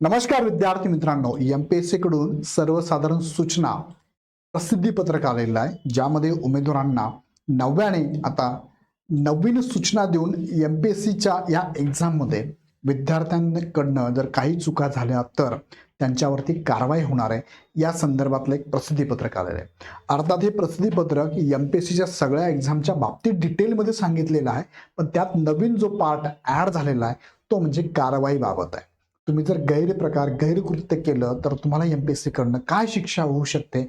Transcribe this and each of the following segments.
नमस्कार विद्यार्थी मित्रांनो एम पी एसकडून सर्वसाधारण सूचना प्रसिद्धी पत्रक आलेलं आहे ज्यामध्ये उमेदवारांना नव्याने आता नवीन सूचना देऊन एम पी एस सीच्या या एक्झाममध्ये विद्यार्थ्यांकडनं जर काही चुका झाल्या तर त्यांच्यावरती कारवाई होणार आहे या संदर्भातलं एक प्रसिद्धीपत्रक आलेलं आहे. अर्थात हे प्रसिद्धीपत्रक एम पी एस सीच्या सगळ्या एक्झामच्या बाबतीत डिटेलमध्ये सांगितलेलं आहे पण त्यात नवीन जो पार्ट ॲड झालेला आहे तो म्हणजे कारवाईबाबत आहे. तुम्ही जर गैरप्रकार गैरकृत्य केलं तर तुम्हाला एम पी एस सीकडनं काय शिक्षा होऊ शकते?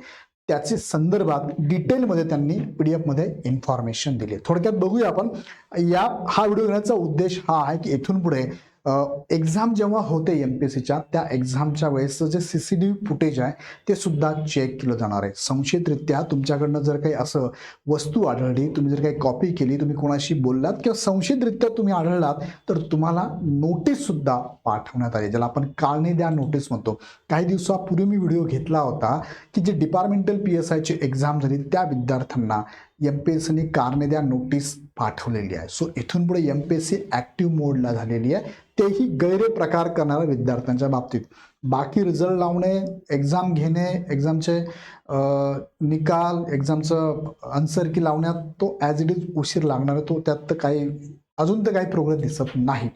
त्याचे संदर्भात डिटेलमध्ये त्यांनी पी डी एफमध्ये इन्फॉर्मेशन दिली. थोडक्यात बघूया आपण. या हा व्हिडिओ घेण्याचा उद्देश हा आहे की इथून पुढे एक्झाम जेव्हा होते एम पी एस सीच्या त्या एक्झामच्या वेळेसचं जे C C T V footage आहे ते सुद्धा चेक केलं जाणार आहे. संशयितरित्या तुमच्याकडनं जर काही असं वस्तू आढळली तुम्ही जर काही कॉपी केली तुम्ही कोणाशी बोललात किंवा संशयितरित्या तुम्ही आढळलात तर तुम्हाला नोटीससुद्धा पाठवण्यात आली ज्याला आपण काळणे द्या नोटीस म्हणतो. काही दिवसापूर्वी मी व्हिडिओ घेतला होता की जे डिपार्टमेंटल पी एस आयची एक्झाम झाली त्या विद्यार्थ्यांना एम पी एस सीने कारणे द्या नोटीस पाठवलेली आहे. सो इथून पुढे M P S C active मोडला झालेली आहे. तेही गैरप्रकार करणाऱ्या विद्यार्थ्यांच्या बाबतीत. बाकी रिझल्ट लावणे एक्झाम घेणे एक्झामचे निकाल एक्झामचं आन्सर की लावण्यात तो ॲज इट इज उशीर लागणार आहे. तो त्यात तर काही अजून तर काही प्रोग्रेस दिसत नाही.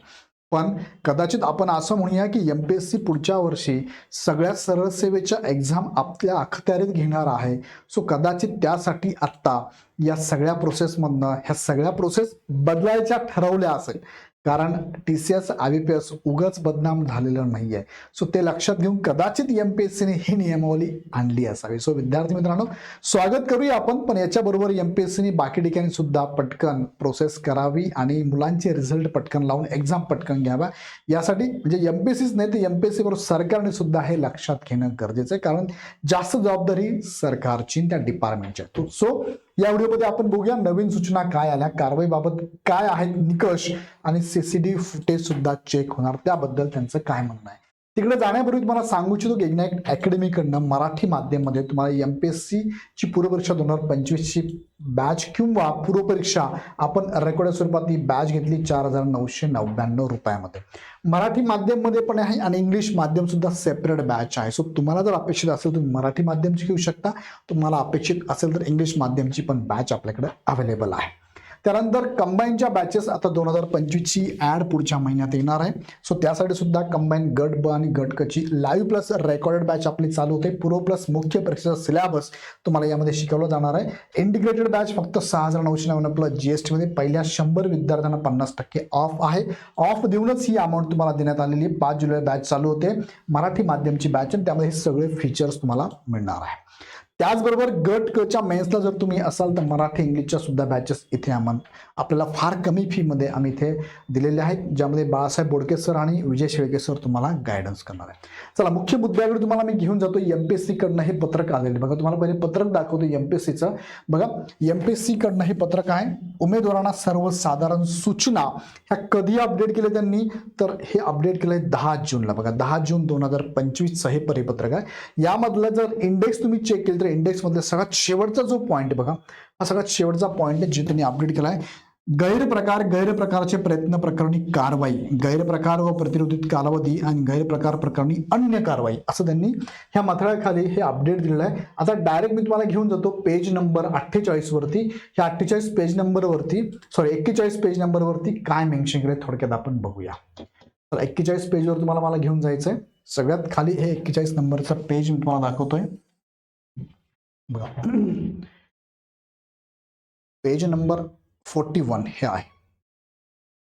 पण कदाचित आपण असं म्हणूया की एम पी एस सी पुढच्या वर्षी सगळ्या सरळ सेवेच्या एक्झाम आपल्या अखत्यारीत घेणार आहे. सो कदाचित त्यासाठी आत्ता या सगळ्या प्रोसेसमधनं ह्या सगळ्या प्रोसेस बदलायच्या ठरवल्या असेल. कारण T C S I B P S उगाच बदनाम झालेलं नाही आहे सो ते लक्षात घेऊन कदाचित एम पी एस सीने ही नियमावली आणली असावी. सो विद्यार्थी मित्रांनो स्वागत करूया आपण पण याच्याबरोबर एम पी एस सीने बाकी ठिकाणी सुद्धा पटकन प्रोसेस करावी आणि मुलांचे रिझल्ट पटकन लावून एक्झाम पटकन घ्यावा. यासाठी म्हणजे एम पी एस सीच नाही तर एम पी एस सी बरोबर सरकारने सुद्धा हे लक्षात घेणं गरजेचं आहे. कारण जास्त जबाबदारी सरकारची त्या डिपार्टमेंटची सो या व्हिडिओमध्ये आपण बघूया नवीन सूचना काय आल्या कारवाईबाबत काय आहेत निकष आणि सीसीडी फुटेज सुद्धा चेक होणार. त्याबद्दल त्यांचं काय म्हणणं आहे? तिकडे जाण्यापूर्वी तुम्हाला सांगू इच्छितो की इग्नाईट अकॅडमीकडनं मराठी माध्यममध्ये तुम्हाला एम पी एस सीची पूर्वपरीक्षा दोन हजार पंचवीसची बॅच किंवा पूर्वपरीक्षा आपण रेकॉर्ड स्वरूपात ती बॅच घेतली चार हजार नऊशे नव्याण्णव रुपयामध्ये. मराठी माध्यममध्ये पण आहे आणि इंग्लिश माध्यमसुद्धा सेपरेट बॅच आहे. सो तुम्हाला जर अपेक्षित असेल तुम्ही मराठी माध्यमची घेऊ शकता. तुम्हाला अपेक्षित असेल तर इंग्लिश माध्यमची पण बॅच आपल्याकडे अवेलेबल आहे. त्यानंतर कंबाईनच्या बॅचेस आता दोन हजार पंचवीसची ॲड पुढच्या महिन्यात येणार आहे. सो त्यासाठी सुद्धा कंबाईन गट ब आणि गट क लाईव्ह प्लस रेकॉर्डेड बॅच आपली चालू होते. पूर्व प्लस मुख्य परीक्षेचा सिलेबस तुम्हाला यामध्ये शिकवलं जाणार आहे. इंटिग्रेटेड बॅच फक्त सहा हजार नऊशे नव्याण्णव प्लस जी एस पहिल्या शंभर विद्यार्थ्यांना पन्नास टक्के ऑफ आहे. ऑफ देऊनच ही अमाऊंट तुम्हाला देण्यात आलेली पाच जुलै बॅच चालू होते. मराठी माध्यमची बॅच आणि त्यामध्ये हे सगळे फीचर्स तुम्हाला मिळणार आहे. त्याचबरोबर गट कच्या मेन्सला जर तुम्ही असाल तर मराठी इंग्लिशच्या सुद्धा बॅचेस इथे आम्हाला आपल्याला फार कमी फीमध्ये आम्ही इथे दिलेले आहेत ज्यामध्ये बाळासाहेब बोडके सर आणि विजय शेळके सर तुम्हाला गायडन्स करणार आहे चला मुख्य मुद्द्याकडे तुम्हाला मी घेऊन जातो एम पी एस सीकडनं हे पत्रक आलेलं. बघा तुम्हाला पहिले पत्रक दाखवतो एम पी एस सीचं बघा एम पी एस सीकडनं हे पत्रक आहे उमेदवारांना सर्वसाधारण सूचना ह्या कधी अपडेट केले त्यांनी? तर हे अपडेट केलं आहे दहा जूनला. बघा दहा जून दोन हजार पंचवीसचं हे परिपत्रक आहे. यामधलं जर इंडेक्स तुम्ही चेक केलं तर इंडेक्समधला सगळ्यात शेवटचा जो पॉईंट बघा हा सगळ्यात शेवटचा पॉईंट आहे जे त्यांनी अपडेट केला आहे गैरप्रकार गैरप्रकारचे प्रयत्न प्रकरणी कारवाई गैरप्रकार व प्रतिरोधित कालावधी आणि गैरप्रकार प्रकरणी अन्य कारवाई असं त्यांनी ह्या मथळ्याखाली हे अपडेट दिलेलं आहे. आता डायरेक्ट मी तुम्हाला घेऊन जातो पेज नंबर अठ्ठेचाळीस वरती. ह्या अठ्ठेचाळीस पेज नंबरवरती सॉरी एक्केचाळीस पेज नंबरवरती काय मेन्शन केलं थोडक्यात आपण बघूया. तर एक्केचाळीस पेजवर तुम्हाला मला घेऊन जायचं आहे सगळ्यात खाली हे एक्केचाळीस नंबरचा पेज मी तुम्हाला दाखवतोय. बघा. पेज नंबर फोर्टी वन हे आहे.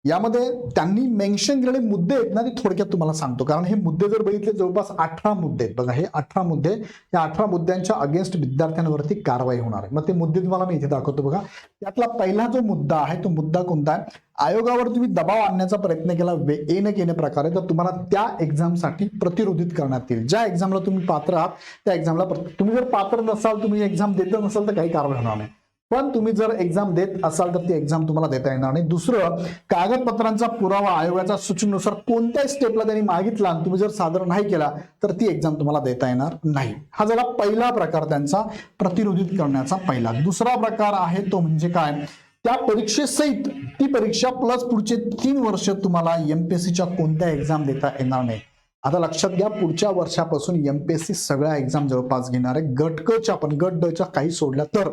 यामध्ये त्यांनी मेन्शन केलेले मुद्दे आहेत ना ते थोडक्यात तुम्हाला सांगतो. कारण हे मुद्दे जर बघितले जवळपास अठरा मुद्दे आहेत. बघा हे अठरा मुद्दे या अठरा मुद्द्यांच्या अगेन्स्ट विद्यार्थ्यांवरती कारवाई होणार आहे. मग ते मुद्दे तुम्हाला मी इथे दाखवतो बघा. त्यातला पहिला जो मुद्दा आहे तो मुद्दा कोणता आहे? आयोगावर तुम्ही दबाव आणण्याचा प्रयत्न केला वे न केल्या प्रकारे तर तुम्हाला त्या एक्झामसाठी प्रतिरोधित करण्यात येईल. ज्या एक्झामला तुम्ही पात्र आहात त्या एक्झामला तुम्ही जर पात्र नसाल तुम्ही एक्झाम देत नसाल तर काही कारवाई होणार नाही. पण तुम्ही जर एक्झाम देत असाल तर ती एक्झाम तुम्हाला देता येणार नाही. दुसरं कागदपत्रांचा पुरावा आयोगाच्या सूचनेनुसार कोणत्याही स्टेपला त्यांनी मागितला आणि तुम्ही जर सादर नाही केला तर ती एक्झाम तुम्हाला देता येणार नाही. हा झाला पहिला प्रकार त्यांचा प्रतिरोधित करण्याचा पहिला. दुसरा प्रकार आहे तो म्हणजे काय? त्या परीक्षेसहित ती परीक्षा प्लस पुढचे तीन वर्ष तुम्हाला एमपीएससीच्या कोणत्या एक्झाम देता येणार नाही. आता लक्षात घ्या पुढच्या वर्षापासून एमपीएससी सगळ्या एक्झाम जवळपास घेणार आहे गट क च्या पण गट डच्या काही सोडल्या तर.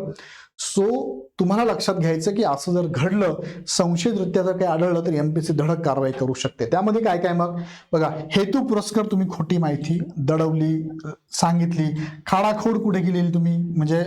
सो तुम्हाला लक्षात घ्यायचं की असं जर घडलं संशयितरित्या जर काही आढळलं तर एमपीसी धडक कारवाई करू शकते. त्यामध्ये काय काय मग? बघा हेतू पुरस्कार तुम्ही खोटी माहिती दडवली सांगितली. खाडाखोड कुठे गेलेली तुम्ही? म्हणजे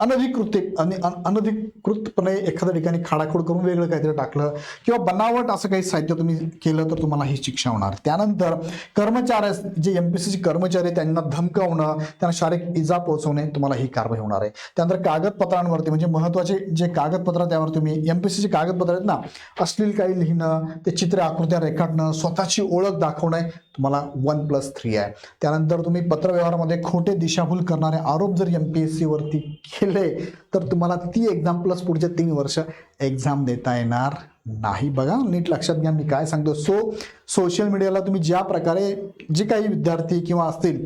अनधिकृत अन- अनधिकृतपणे एखाद्या ठिकाणी खाडाखोड करून वेगळं काहीतरी टाकलं किंवा बनावट असं काही साहित्य तुम्ही केलं तर तुम्हाला ही शिक्षा होणार. त्यानंतर कर्मचारी जे एमपीसीचे कर्मचारी त्यांना धमकावणं त्यांना शारीरिक इजा पोहोचवणे तुम्हाला ही कारवाई होणार आहे. त्यानंतर कागदपत्रांवरती म्हणजे महत्त्वाचे जे कागदपत्र त्यावर तुम्ही एमपीसीचे कागदपत्र आहेत ना अश्लील काही लिहिणं ते चित्र आकृत्या रेखाटणं स्वतःची ओळख दाखवणे तुम्हाला वन प्लस थ्री आहे. त्यानंतर तुम्ही पत्रव्यवहारामध्ये खोटे दिशाभूल करणारे आरोप जर यम पी एस सीवरती केले तर तुम्हाला ती एक्झाम प्लस पुढचे तीन वर्ष एक्झाम देता येणार नाही. बघा नीट लक्षात घ्या मी काय सांगतो सो सोशल मीडियाला तुम्ही ज्या प्रकारे जे काही विद्यार्थी किंवा असतील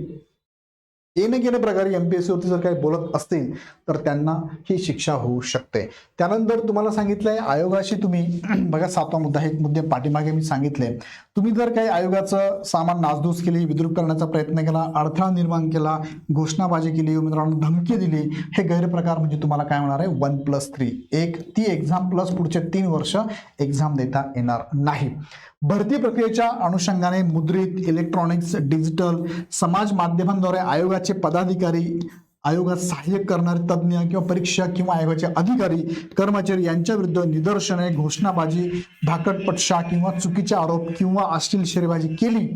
येणे गेले प्रकारे एमपीएससी वरती जर काही बोलत असतील तर त्यांना ही शिक्षा होऊ शकते. त्यानंतर तुम्हाला सांगितलंय आयोगाशी तुम्ही बघा सातवा मुद्दा हे एक मुद्दे पाठीमागे मी सांगितले. तुम्ही जर काही आयोगाचं सामान नासधूस केली विद्रूप करण्याचा प्रयत्न केला अडथळा निर्माण केला घोषणाबाजी केली उमेदवारांना धमकी दिली हे गैरप्रकार म्हणजे तुम्हाला काय होणार आहे? वन प्लस थ्री एक ती एक्झाम प्लस पुढचे तीन वर्ष एक्झाम देता येणार नाही. भरती प्रक्रियेच्या अनुषंगाने मुद्रित इलेक्ट्रॉनिक्स डिजिटल समाज माध्यमांद्वारे आयोगाचे पदाधिकारी आयोगात सहाय्य करणारे तज्ज्ञ किंवा परीक्षा किंवा आयोगाचे अधिकारी कर्मचारी यांच्या विरुद्ध निदर्शने घोषणाबाजी भाकटपटशा किंवा चुकीचे आरोप किंवा अश्लील शेरेबाजी केली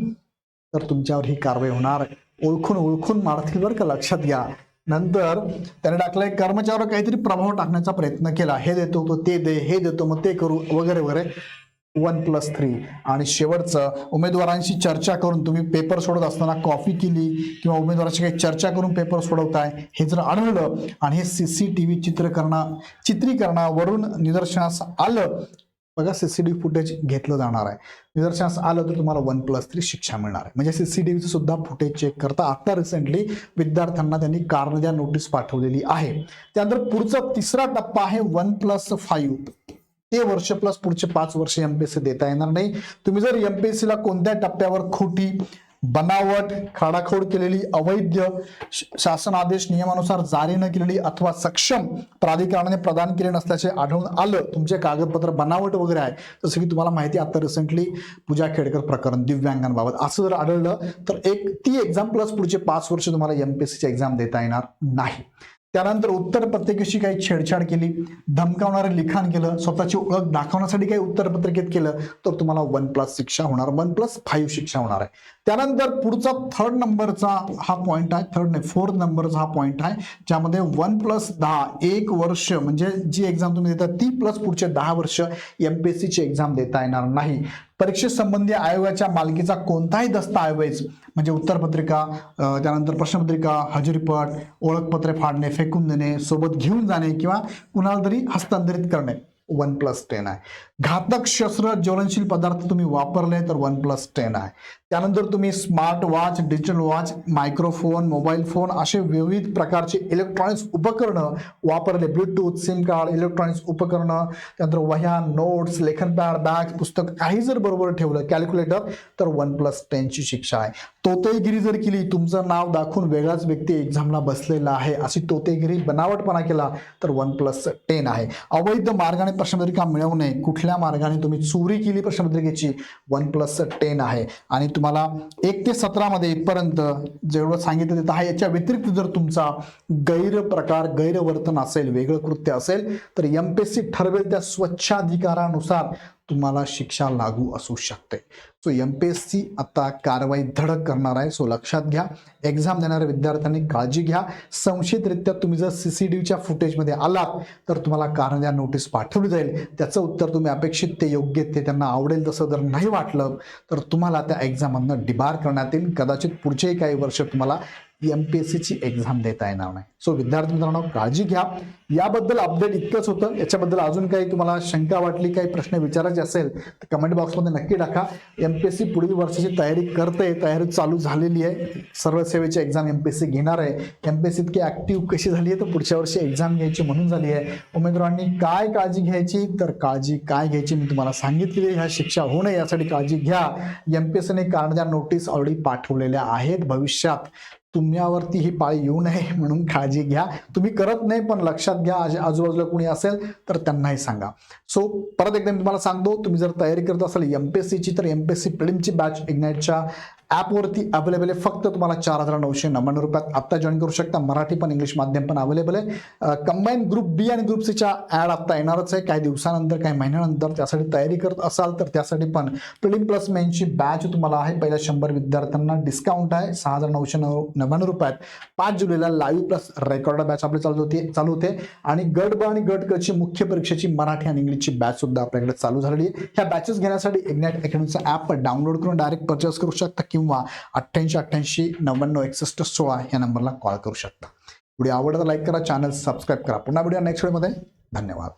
तर तुमच्यावर ही कारवाई होणार. ओळखून ओळखून मारतील बरं का लक्षात घ्या. नंतर त्याने टाकलंय कर्मचाऱ्यावर काहीतरी प्रभाव टाकण्याचा प्रयत्न केला. हे देतो तो ते दे हे देतो मग ते करू वगैरे वगैरे. वन प्लस थ्री आणि शेवटचं उमेदवारांशी चर्चा करून तुम्ही पेपर सोडत असताना कॉफी केली किंवा उमेदवाराशी काही चर्चा करून पेपर सोडवताय हे जर आढळलं आणि हे सी सी टी व्ही चित्रकरणा चित्रीकरणावरून निदर्शनास आलं बघा C C T V footage घेतलं जाणार आहे. निदर्शनास आलं तर तुम्हाला वन प्लस थ्री शिक्षा मिळणार आहे. म्हणजे सी सी टी व्हीचं सुद्धा फुटेज चेक करता आत्ता रिसेंटली विद्यार्थ्यांना त्यांनी कारण द्या नोटीस पाठवलेली आहे. त्यानंतर पुढचा तिसरा टप्पा आहे वन प्लस फाईव्ह ते वर्ष प्लस पुढचे पाच वर्ष एमपीएससी देता येणार नाही. तुम्ही जर एमपीएससी ला कोणत्या टप्प्यावर खोटी बनावट खाडाखोड केलेली अवैध शासन आदेश नियमानुसार जारी न केलेली अथवा सक्षम प्राधिकरणाने प्रदान केले नसल्याचे आढळून आलं तुमचे कागदपत्र बनावट वगैरे आहे जसं की तुम्हाला माहिती आहे, आता रिसेंटली पूजा खेडकर प्रकरण दिव्यांगांबाबत. असं जर आढळलं तर एक ती एक्झाम प्लस पुढचे पाच वर्ष तुम्हाला एमपीएससीची एक्झाम देता येणार नाही. त्यानंतर उत्तर पत्रिकेशी काही छेडछाड केली धमकावणारे लिखाण केलं स्वतःची ओळख दाखवण्यासाठी काही उत्तर पत्रिकेत केलं तर तुम्हाला वन प्लस शिक्षा होणार. वन प्लस फाईव्ह शिक्षा होणार आहे. त्यानंतर पुढचा थर्ड नंबरचा हा पॉईंट आहे. थर्ड नाही फोर्थ नंबरचा हा पॉईंट आहे. ज्यामध्ये वन प्लस दहा एक वर्ष म्हणजे जी एक्झाम तुम्ही देता ती प्लस पुढचे दहा वर्ष एमपीएससीची एक्झाम देता येणार नाही. परीक्षेसंबंधी आयोगाच्या मालकीचा कोणताही दस्तऐवज म्हणजे उत्तरपत्रिका त्यानंतर प्रश्नपत्रिका हजेरीपट ओळखपत्रे फाडणे फेकून देणे सोबत घेऊन जाणे किंवा कुणाला तरी हस्तांतरित करणे. वन प्लस टेन आहे. घातक शस्त्र ज्वलनशील पदार्थ तुम्ही वापरले तर वन प्लस टेन आहे. त्यानंतर तुम्ही smart watch digital watch microphone mobile phone असे विविध प्रकारचे इलेक्ट्रॉनिक्स उपकरणं वापरले. ब्लूटूथ सिम कार्ड इलेक्ट्रॉनिक्स उपकरणं त्यानंतर वह्या नोट्स लेखनपॅड बॅग पुस्तक काही जर बरोबर ठेवलं कॅल्क्युलेटर तर वन प्लस टेनची शिक्षा आहे. तोतेगिरी जर केली तुमचं नाव दाखवून वेगळाच व्यक्ती एक्झामला बसलेला आहे अशी तोतेगिरी बनावटपणा केला तर वन प्लस टेन आहे. अवैध मार्गाने प्रश्नपत्रिका मिळवणे कुठल्या मार्गाने तुम्ही चोरी केली प्रश्नपत्रिकेची वन प्लस टेन आहे. आणि तुम्हाला एक ते सतरामध्ये इथपर्यंत जेवढं सांगितलं तिथं आहे याच्या व्यतिरिक्त जर तुमचा गैरप्रकार गैरवर्तन असेल वेगळं कृत्य असेल तर एमपीएससी ठरवेल त्या स्वच्छाधिकारानुसार तुम्हाला शिक्षा लागू असू शकते. So M P S C आता कारवाई धडक करणार आहे. सो लक्षात घ्या. एक्झाम देणाऱ्या विद्यार्थ्यांनी काळजी घ्या. संशयितरित्या तुम्ही जर सी सी डीच्या व्हीच्या फुटेजमध्ये आलात तर तुम्हाला कारण द्या नोटीस पाठवली जाईल. त्याचं उत्तर तुम्ही अपेक्षित ते योग्य ते त्यांना आवडेल तसं जर नाही वाटलं तर तुम्हाला त्या एक्झाममधनं डिबार करण्यात येईल. कदाचित पुढचेही काही वर्ष तुम्हाला एम पी एस सीची एक्झाम देता येणार नाही. सो विद्यार्थी मित्रांनो काळजी घ्या. याबद्दल अपडेट इतकंच होतं. याच्याबद्दल अजून काही तुम्हाला शंका वाटली काही प्रश्न विचारायचे असेल तर कमेंट बॉक्समध्ये नक्की टाका. एम पी एस सी पुढील वर्षाची तयारी करते तयारी चालू झालेली आहे. सर्व सेवेची exam M P S C घेणार आहे. एम पी एस सी इतकी ऍक्टिव्ह कशी झाली आहे तर पुढच्या वर्षी एक्झाम घ्यायची म्हणून झाली आहे. उमेदवारांनी काय काळजी घ्यायची तर काळजी काय घ्यायची मी तुम्हाला सांगितलेली ह्या शिक्षा होऊ नये यासाठी काळजी घ्या. एम पी एस सीने कारणच्या नोटीस ऑलरेडी पाठवलेल्या आहेत. भविष्यात तुमच्यावरती ही पाळी येऊ नये म्हणून काळजी घ्या. तुम्ही करत नाही पण लक्षात घ्या आजूबाजूला कुणी असेल तर त्यांनाही सांगा. सो परत एकदा मी तुम्हाला सांगतो तुम्ही जर तयारी करत असाल एम पी एस सीची तर एम पी एस सी प्रिलिमची बॅच इग्नाईटच्या ॲपवरती अवेलेबल आहे. फक्त तुम्हाला चार हजार नऊशे नव्याण्णव रुपयात आत्ता जॉईन करू शकता. मराठी पण इंग्लिश माध्यम पण अवेलेबल आहे. कंबाईन ग्रुप बी आणि ग्रुप सीच्या ॲड आत्ता येणारच आहे. काही दिवसानंतर काही महिन्यानंतर त्यासाठी तयारी करत असाल तर त्यासाठी पण प्रिलिम प्लस मेनची बॅच तुम्हाला आहे. पहिल्या शंभर विद्यार्थ्यांना डिस्काउंट आहे. सहा हजार नऊशे नऊ नव्याण्णव रुपयात पाच जुलैला लाईव्ह प्लस रेकॉर्ड बॅच आपली चालू होती चालू होते. आणि गट ब आणि गट कची मुख्य परीक्षेची मराठी आणि इंग्लिशची बॅच सुद्धा आपल्याकडे चालू झालेली आहे. ह्या बॅचेस घेण्यासाठी इग्नॅट अकॅडमीचा ॲप डाउनलोड करून डायरेक्ट परचेस करू शकता. किंवा अठ्ठ्याऐंशी अठ्ठ्याऐंशी नव्याण्णव एकसष्ट सोळा या नंबरला कॉल करू शकता. व्हिडिओ आवडता लाईक करा चॅनल सबस्क्राईब करा. पुन्हा व्हिडिओ नेक्स्ट वेळमध्ये धन्यवाद.